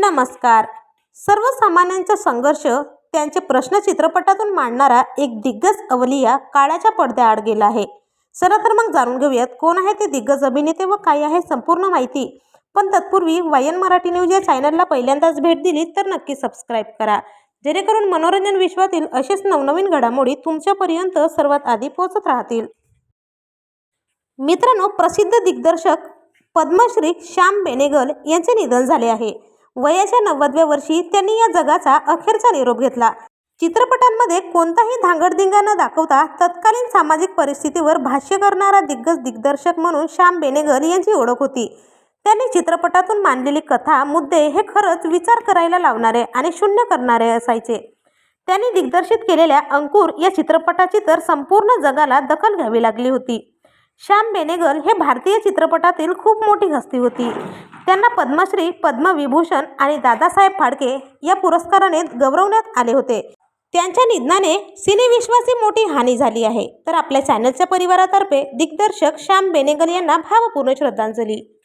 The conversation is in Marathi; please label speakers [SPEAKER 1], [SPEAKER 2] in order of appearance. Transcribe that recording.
[SPEAKER 1] नमस्कार. सर्वसामान्यांचा संघर्ष त्यांचे प्रश्न चित्रपटातून मांडणारा एक दिग्गज अवलिया काळाच्या पडद्याआड गेला आहे. चला तर मग जाणून घेऊयात कोण आहे ते दिग्गज अभिनेते व काय आहे संपूर्ण माहिती. पण तत्पूर्वी वायन मराठी न्यूज या चॅनलला पहिल्यांदाच भेट दिली तर नक्की सबस्क्राईब करा. जेणेकरून मनोरंजन विश्वातील असेच नवनवीन घडामोडी तुमच्यापर्यंत सर्वात आधी पोहोचत राहतील. मित्रांनो प्रसिद्ध दिग्दर्शक पद्मश्री श्याम बेनेगल यांचे निधन झाले आहे. वयाच्या नव्वदव्या वर्षी त्यांनी या जगाचा अखेरचा निरोप घेतला. चित्रपटांमध्ये कोणताही धांगडधिंगा न दाखवता तत्कालीन सामाजिक परिस्थितीवर भाष्य करणारा दिग्गज दिग्दर्शक म्हणून श्याम बेनेगल यांची ओळख होती. त्यांनी चित्रपटातून मांडलेली कथा मुद्दे हे खरंच विचार करायला लावणारे आणि शून्य करणारे असायचे. त्यांनी दिग्दर्शित केलेल्या अंकुर या चित्रपटाची तर संपूर्ण जगाला दखल घ्यावी लागली होती. श्याम बेनेगल हे भारतीय चित्रपटातील खूप मोठी हस्ती होती. त्यांना पद्मश्री पद्मविभूषण आणि दादासाहेब फाडके या पुरस्काराने गौरवण्यात आले होते. त्यांच्या निधनाने सिनेविश्वाची मोठी हानी झाली आहे. तर आपल्या चॅनलच्या परिवारातर्फे दिग्दर्शक श्याम बेनेगल यांना भावपूर्ण श्रद्धांजली.